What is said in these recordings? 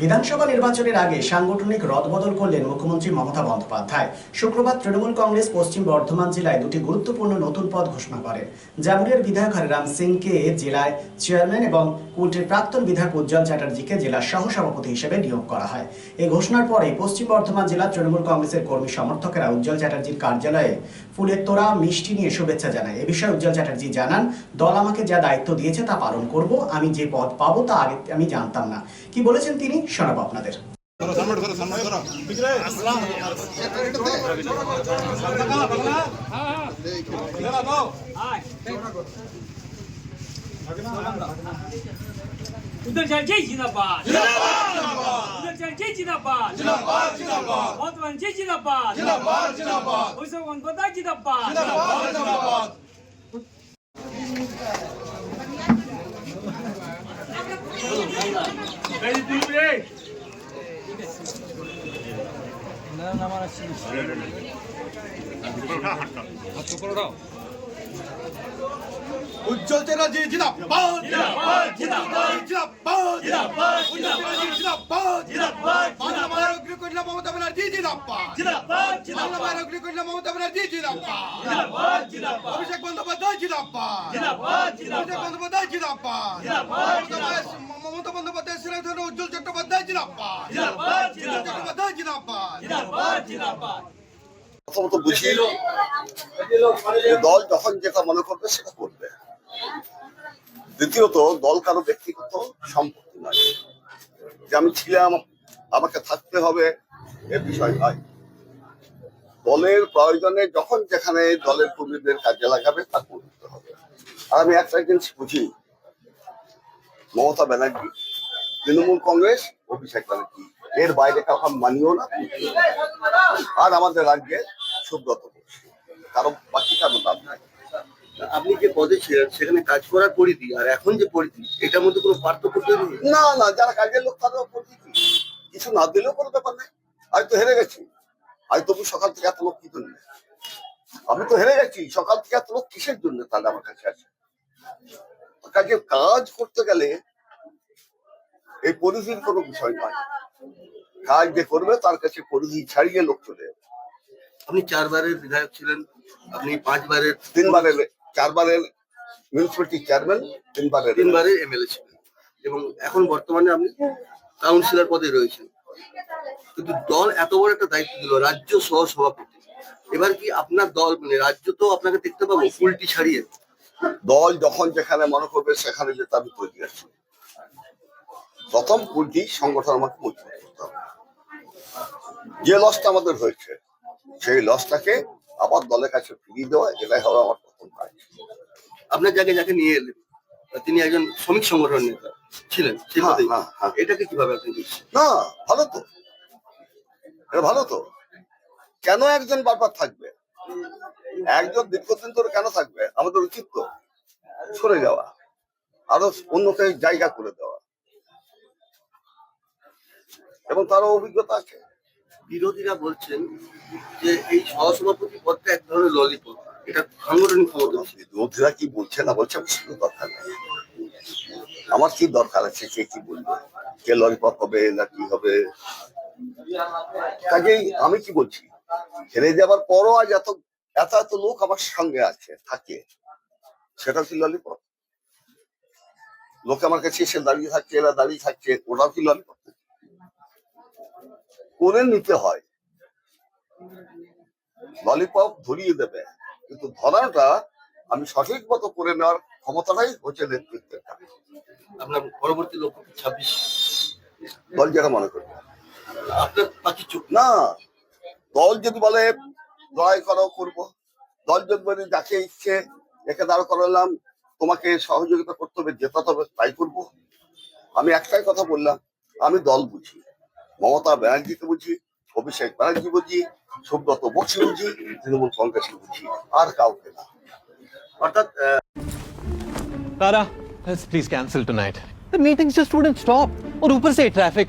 বিধানসভা নির্বাচনের আগে সাংগঠনিক রদবদল করলেন মুখ্যমন্ত্রী মমতা বন্দ্যোপাধ্যায়। শুক্রবার তৃণমূল কংগ্রেস পশ্চিম বর্ধমান জেলায় দুটি গুরুত্বপূর্ণ নতুন পদ ঘোষণা করে। জামুরিয়ার বিধায়ক হরিরাম সিংকে জেলায় চেয়ারম্যান এবং কুলটির প্রাক্তন বিধায়ক উজ্জ্বল চ্যাটার্জিকে জেলার সহসভাপতি হিসেবে নিয়োগ করা হয়। এই ঘোষণার পরে পশ্চিম বর্ধমান জেলার তৃণমূল কংগ্রেসের কর্মী সমর্থকেরা উজ্জ্বল চ্যাটার্জির কার্যালয়ে ফুলের তোড়া, মিষ্টি নিয়ে শুভেচ্ছা জানায় এ বিষয়ে উজ্জ্বল চ্যাটার্জি জানান, দল আমাকে যা দায়িত্ব দিয়েছে তা পালন করব, আমি যে পদ পাবো তা আগে আমি জানতাম না। কি বলেছেন তিনি? শোনাবো আপনাদের। ধরো সামনে ধরো সামনে ধরো उधर चल जय जिंदाबाद उधर चल जय जिंदाबाद वर्तमान जय जिंदाबाद उसे पता जिंदाबाद উজ্জ্বল চ্যাটার্জি জিন্দাবাদ! জিন্দাবাদ জিন্দাবাদ! জিন্দাবাদ! জিন্দাবাদ জিন্দাবাদ! জিন্দাবাদ! বাংলা মমতা ব্যানার্জি জিন্দাবাদ! জিন্দাবাদ বাংলা অগ্নি কন্যা মমতা ব্যানার্জি জিন্দাবাদ! জিন্দাবাদ জিন্দাবাদ! অভিষেক বন্দ্যোপাধ্যায় জিন্দাবাদ! জিন্দাবাদ অভিষেক বন্দ্যোপাধ্যায় জিন্দাবাদ! জিন্দাবাদ মমতা বন্দ্যোপাধ্যায় সিরাজ উজ্জ্বল চট্টোপাধ্যায় জিন্দাবাদ! জিন্দাবাদ চট্টোপাধ্যায় জিন্দাবাদ! জিন্দাবাদ জিন্দাবাদ! প্রথমত বুঝিয়ে যে দল যখন যেটা মনে করবে সেটা করবে। দ্বিতীয়ত, দল কারও ব্যক্তিগত সম্পত্তি নয়। যে আমি ছিলাম, আমাকে থাকতে হবে, এ বিষয় নয়। দলের প্রয়োজনে যখন যেখানে দলের কর্মীদের কাজে লাগাবে, তা করতে হবে। আর আমি একটা জিনিস বুঝি, মমতা ব্যানার্জি, তৃণমূল কংগ্রেস, অভিষেক ব্যানার্জি, এর বাইরে কাউকে মানিও না। আর আমাদের রাজ্যে সুব্রত। কারও বাকি কারও দাম নাই। আপনি যে পদে ছিলেন সেখানে কাজ করার পরিধি আর এখন যে পরিধি এটার মধ্যে কোনো পার্থক্য তৈরি না না যারা কাজের লোক তাদের উপর কি? কিছু না দিলেও কোনো ব্যাপার নেই। আমি তো হেরে গেছি। আমি তবু সকাল থেকে এত লোক কি জন্য আমি তো হেরে গেছি। সকাল থেকে এত লোক কিসের জন্য তাহলে আমার কাছে আছে? কাজে কাজ করতে গেলে এই পরিধির কোনো বিষয় নয়। কাজ যে করবে তার কাছে পরিধি ছাড়িয়ে লোক চলে যাবে। আপনি চারবারের বিধায়ক ছিলেন আপনি পাঁচবারের তিনবারের চারবারের মিউনিসিপ্যালিটি চেয়ারম্যান তিনবারের তিনবারের এমএলএ ছিলেন। এবং এখন বর্তমানে আপনি কাউন্সিলর পদে রয়েছেন। কিন্তু দল এত বড় একটা দায়িত্ব দিল রাজ্য সহ সভাপতি এবার কি আপনার দল মানে রাজ্য তো আপনাকে দেখতে পাবো উল্টি ছাড়িয়ে। দল যখন যেখানে মনে করবে সেখানে যেতে আমি তৈরি আছি প্রথম পুঁজি সংগঠন আমাকে মজবুত করতে হবে। যে লসটা আমাদের হয়েছে সেই লসটাকে আবার দলের কাছে ফিরিয়ে দেওয়া এটাই হবে আমার প্রথম কাজ। আপনার জায়গায় যাকে নিয়ে এলেন তিনি একজন শ্রমিক সংগঠন নেতা ছিলেন হ্যাঁ। হ্যাঁ, হ্যাঁ। এটাকে কীভাবে আপনি না ভালো তো। এটা ভালো তো। কেন একজন বারবার থাকবে? একজন দীর্ঘদিন ধরে কেন থাকবে? আমাদের উচিত তো সরে যাওয়া আরও অন্যকে জায়গা করে দেওয়া। এবং তারও অভিজ্ঞতা আছে। বিরোধীরা বলছেন যে এই সহসভাপতি পদটা এক ধরনের ললিপপ। এটা সাংগঠনিক ক্ষমতা। বিরোধীরা কি বলছে না বলছে, আমার দরকার নেই। আমার কি দরকার আছে সে কি বলবে? কে ললিপপ হবে না কি হবে? কাজেই আমি কি বলছি? হেরে যাবার পরও আজ এত এত এত লোক আমার সঙ্গে আছে, থাকে। সেটা কি ললিপপ? লোক আমার কাছে এসে দাঁড়িয়ে থাকছে এরা দাঁড়িয়ে থাকছে ওরাও কি ললিপপ? করে নিতে হয়। ললিপপ ধরিয়ে দেবে। কিন্তু ধরাটা আমি সঠিক মতো করে নেওয়ার ক্ষমতাটাই হচ্ছে নেতৃত্বের। আপনার পরবর্তী লক্ষ্য ছাব্বিশ? দল যেটা মনে করবে। আপনার বাকি চুপ না দল যদি বলে লড়াই করো করব। দল যদি বলে যাকে ইচ্ছে একে দাঁড় করালাম তোমাকে সহযোগিতা করতে হবে জেতাতে হবে তাই করব। আমি একটাই কথা বললাম আমি দল বুঝি। মমতা ব্যানার্জিকে বুঝি অভিষেক ব্যানার্জি বুঝি সুব্রত বক্সি বুঝি তৃণমূল কংগ্রেসকে বুঝি আর কাউকে না অর্থাৎ আহ, Tara, let's please cancel tonight. The meetings just wouldn't stop. और ऊपर से traffic.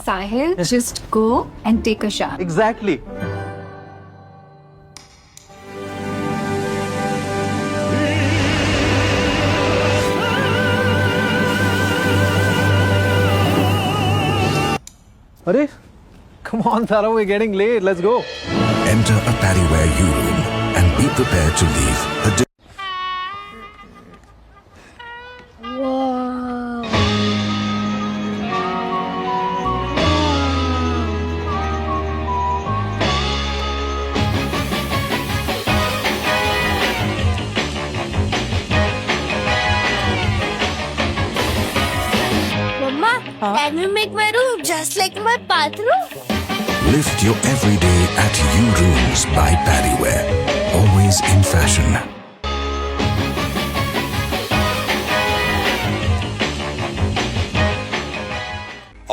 Sahil, just go and take a shower. Exactly. Arey, come on, Tara, we're getting late. Let's go. Enter a Paddyware U room and be prepared to leave a di- Mama, can you make my room just like my bathroom? Lift your everyday at U Rooms by Paddyware. Always in fashion.